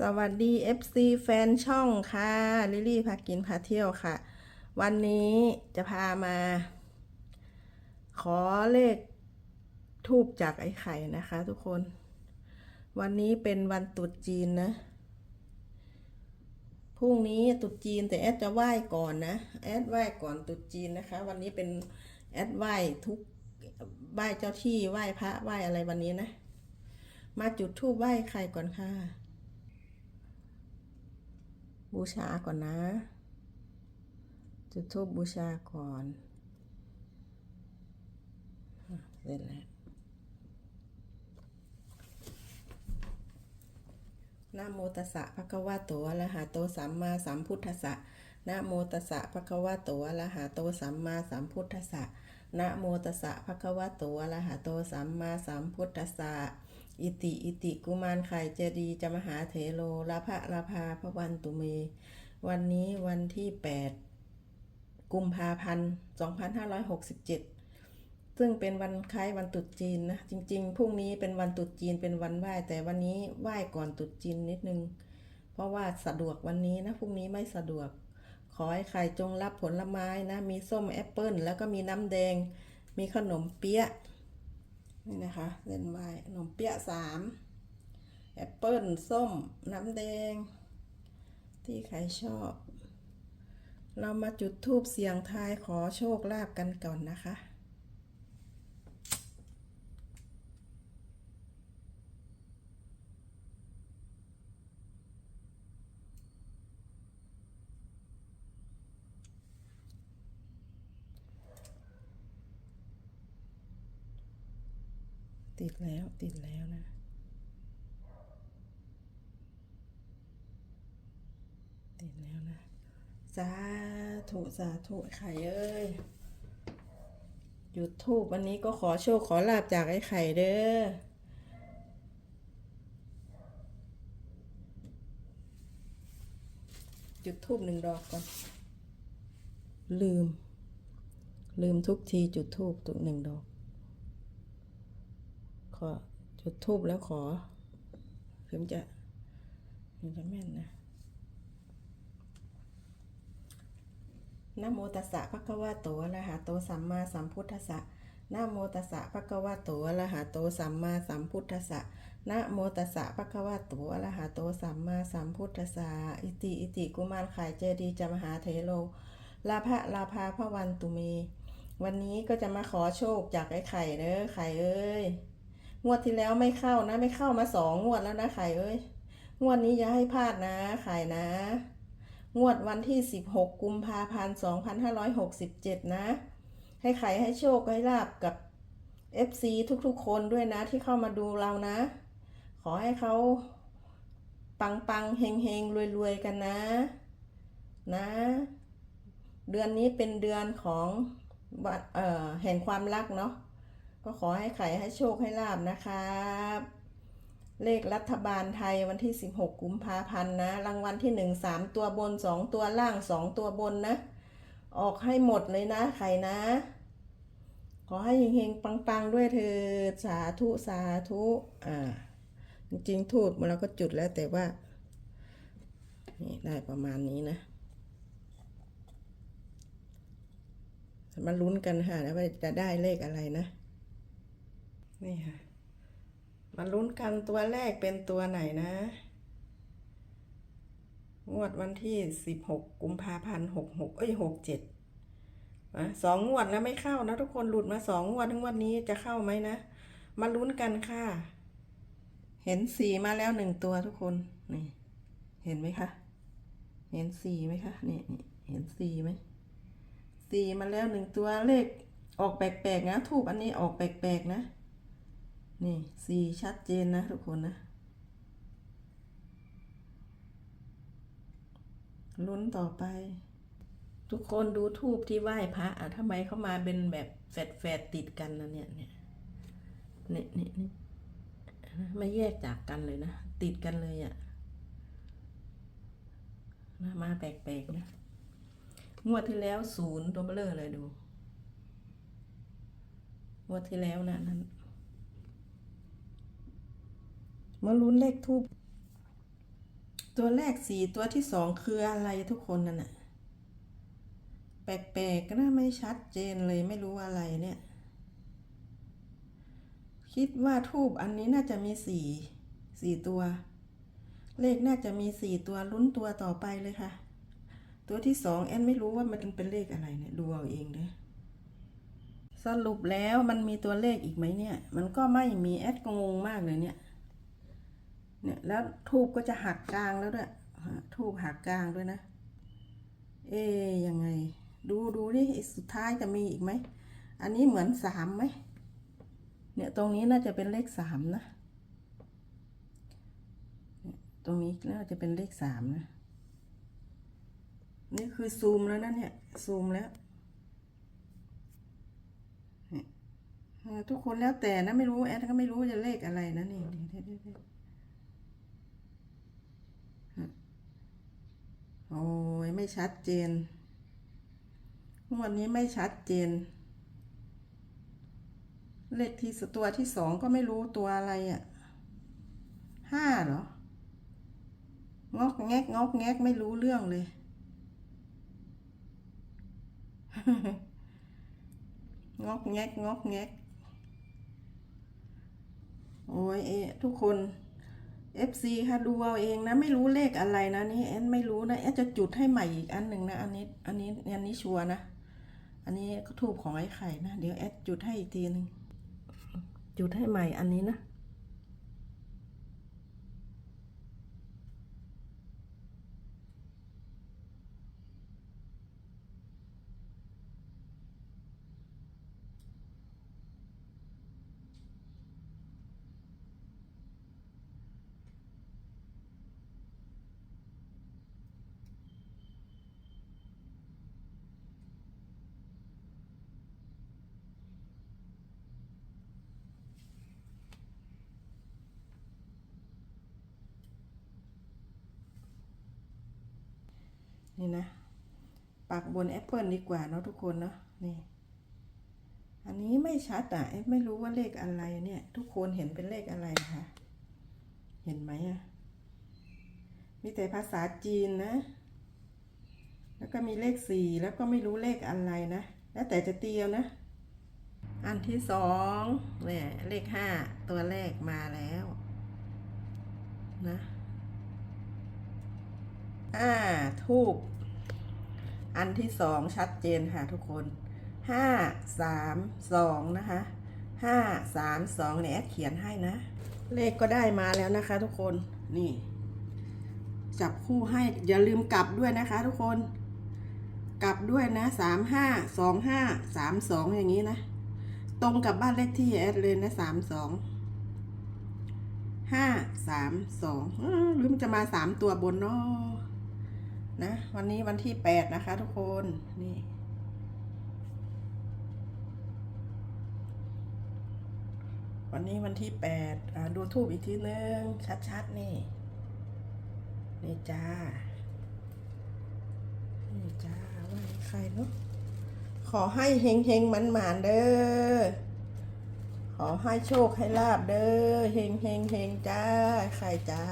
สวัสดี FC แฟนช่องค่ะ ลิลี่พากินพาเที่ยวค่ะ วันนี้จะพามา ขอเลขทูบจากไอ้ไข่นะคะทุกคน วันนี้เป็นวันตรุษจีนนะ พรุ่งนี้ตรุษจีนแต่แอดจะไหว้ก่อนนะ แอดไหว้ก่อนตรุษจีนนะคะ วันนี้เป็นแอดไหว้ทุกไหว้เจ้าที่ไหว้พระไหว้อะไรวันนี้นะ มาจุดธูปไหว้ไข่ก่อนค่ะ บูชาก่อนนะ จุดธูปบูชาก่อน เสร็จแล้วนะโมตัสสะภะคะวะโตอะระหะโตสัมมาสัมพุทธัสสะนะโมตัสสะภะคะวะโตอะระหะโตสัมมาสัมพุทธัสสะนะโมตัสสะภะคะวะโตอะระหะโตสัมมาสัมพุทธัสสะ อิติอิติกุมารไข่เจดีจะมหาเถโลลาภะลาภาพระวันตุเม วันนี้วันที่ 8 กุมภาพันธ์2567 ซึ่งเป็นวันคล้ายวันตรุษจีนนะ จริงๆพรุ่งนี้เป็นวันตรุษจีนเป็นวันไหว้ แต่วันนี้ไหว้ก่อนตรุษจีนนิดนึง เพราะว่าสะดวกวันนี้นะพรุ่งนี้ไม่สะดวก ขอให้ใครจงรับผลไม้นะ มีส้มแอปเปิ้ลแล้วก็มีน้ำแดง มีขนมเปี๊ยะ นี่นะคะเล่นไว้ขนมเปี๊ยะสามแอปเปิ้ลส้ม น้ำแดง ที่ใครชอบ เรามาจุดธูปเสียงทายขอโชคลาภกันก่อนนะคะ ติดแล้วติดแล้วนะ ติดแล้วนะ สาธุสาธุไข่เอ้ยหยุดทูบวันนี้ก็ขอโชคขอลาบจากไอ้ไข่เด้อจุดทูบหนึ่งดอกก่อน ลืม ลืมทุกทีจุดทูบตุกหนึ่งดอก ขอจุดทูบแล้วขอถึงจะถึงจะแม่นนะนะโมตัสสะภะคะวะโตอะระหะโตสัมมาสัมพุทธัสสะนะโมตัสสะภะคะวะโตอะระหะโตสัมมาสัมพุทธัสสะนะโมตัสสะภะคะวะโตอะระหะโตสัมมาสัมพุทธัสสะอิติอิติกุมารขายเจดีจะมหาเทโลลาภะลาภาพระวันตุเมวันนี้ก็จะมาขอโชคจากไอ้ไข่เด้อไข่เอ้ย งวดที่แล้วไม่เข้านะ ไม่เข้ามาสองงวดแล้วนะไข่เอ้ยงวดนี้อย่าให้พลาดนะไข่นะ งวดวันที่ 16 กุมภาพันธ์2567 นะ ให้ไข่ให้โชคให้ลาบกับ FC ทุกๆ คนด้วยนะที่เข้ามาดูเรานะ ขอให้เขาปังปังเฮงเฮงรวยรวยกันนะ นะ เดือนนี้เป็นเดือนของเอ่อแห่งความรักเนาะ ก็ขอให้ไขให้โชคให้ลาบนะครับเลขรัฐบาลไทยวันที่ 16 กุมภาพันธ์นะ รางวัลที่ 1 3 ตัวบน 2 ตัวล่าง 2 ตัวบนนะ ออกให้หมดเลยนะไข่นะ ขอให้เฮงๆ ปัง ๆ ด้วยเถิดสาธุ สาธุ อ่า จริงๆ ทูดเราก็จุดแล้วแต่ว่า นี่ได้ประมาณนี้นะ มาลุ้นกันค่ะว่าจะได้เลขอะไรนะ นี่ค่ะ มาลุ้นกันตัวแรกเป็นตัวไหนนะ งวดวันที่สิบหกกุมภาพันธ์หกหกเอ้ยหกเจ็ดนะสองงวดแล้วไม่เข้านะทุกคนหลุดมาสองงวดทั้งวันนี้จะเข้าไหมนะ มาลุ้นกันค่ะ เห็นสีมาแล้วหนึ่งตัวทุกคนนี่เห็นไหมคะ เห็นสีไหมคะนี่นี่เห็นสีไหมสีมาแล้วหนึ่งตัวเลขออกแปลกๆนะทูบอันนี้ออกแปลกๆนะ นี่สีชัดเจนนะทุกคนนะลุ้นต่อไป ทุกคนดูทูบที่ไหว้พระอะทำไมเขามาเป็นแบบแฝดๆติดกันนะเนี่ยเนี่ยเนี่ยเนี่ยเนี่ไม่แยกจากกันเลยนะ ติดกันเลยอะนะมาแปลกๆนะงวดที่แล้วศูนย์ตัวเบลอเลยดูงวดที่แล้วนะนั้น มาลุ้นเลขทูบตัวแรกสี่ตัวที่สองคืออะไรทุกคนนั่นน่ะแปลกๆก็น่าไม่ชัดเจนเลยไม่รู้อะไรเนี่ย คิดว่าทูบอันนี้น่าจะมีสี่สี่ตัว เลขน่าจะมีสี่ตัวลุ้นตัวต่อไปเลยค่ะ ตัวที่สองแอนไม่รู้ว่ามันเป็นเลขอะไรเนี่ยดูเอาเองเด้อสรุปแล้วมันมีตัวเลขอีกไหมเนี่ย มันก็ไม่มีแอดก็งงมากเลยเนี่ย เนี่ยแล้วทูบก็จะหักกลางแล้วด้วยทูบหักกลางด้วยนะ เอ๊ยยังไง ดูดูดิไอ้สุดท้ายจะมีอีกไหม อันนี้เหมือนสามไหม เนี่ยตรงนี้น่าจะเป็นเลขสามนะ ตรงนี้น่าจะเป็นเลขสามนะ นี่คือซูมแล้วนะเนี่ย ซูมแล้วทุกคนแล้วแต่นะไม่รู้แอดก็ไม่รู้จะเลขอะไรนะนี่เดี๋ยวเดี๋ยวเดี๋ยว โอ้ย ไม่ชัดเจน งวดนี้ไม่ชัดเจน เลขที่ตัวที่สองก็ไม่รู้ตัวอะไรอะ่ะห้าเหรอ งอกแงกงอกแงกไม่รู้เรื่องเลย งอกแงกงอกแงกโอ้ยเอะทุกคน FC ค่ะดูเอาเองนะไม่รู้เลขอะไรนะนี่แอนไม่รู้นะแอนจะจุดให้ใหม่อีกอันหนึ่งนะอันนี้อันนี้อันนี้ชัวนะ อันนี้ก็ทูบของไอ้ไข่นะ เดี๋ยวแอดจุดให้อีกทีหนึ่งจุดให้ใหม่อันนี้นะ นี่นะ ปักบนแอปเปิลดีกว่าเนาะทุกคนเนาะนี่ อันนี้ไม่ชัดอะแอดไม่รู้ว่าเลขอะไรเนี่ย ทุกคนเห็นเป็นเลขอะไรคะเห็นไหมอะมีแต่ภาษาจีนนะ แล้วก็มีเลขสี่แล้วก็ไม่รู้เลขอะไรนะ แล้วแต่จะเตียวนะ อันที่สองเนี่ยเลขห้าตัวแรกมาแล้ว นะ อ่าทูบอันที่สองชัดเจนค่ะทุกคนห้าสามสองนะคะห้าสามสองเนี่ยแอดเขียนให้นะ เลขก็ได้มาแล้วนะคะทุกคนนี่ จับคู่ให้อย่าลืมกลับด้วยนะคะทุกคน กลับด้วยนะสามห้าสองห้าสามสองอย่างนี้นะ ตรงกับบ้านเลขที่แอดเลยนะสามสองห้าสามสองหรือมันจะมาสามตัวบนเนาะ นะ วันนี้วันที่แปดนะคะ ทุกคนนี่วันนี้วันที่แปดดูทูบอีกทีนึง ชัดๆ นี่ นี่จ้า นี่จ้าว่าใครเนาะขอให้เฮงเฮงมันหมานเด้อ ขอให้โชคให้ลาบเด้อ เฮงเฮงเฮงจ้า ใครจ้า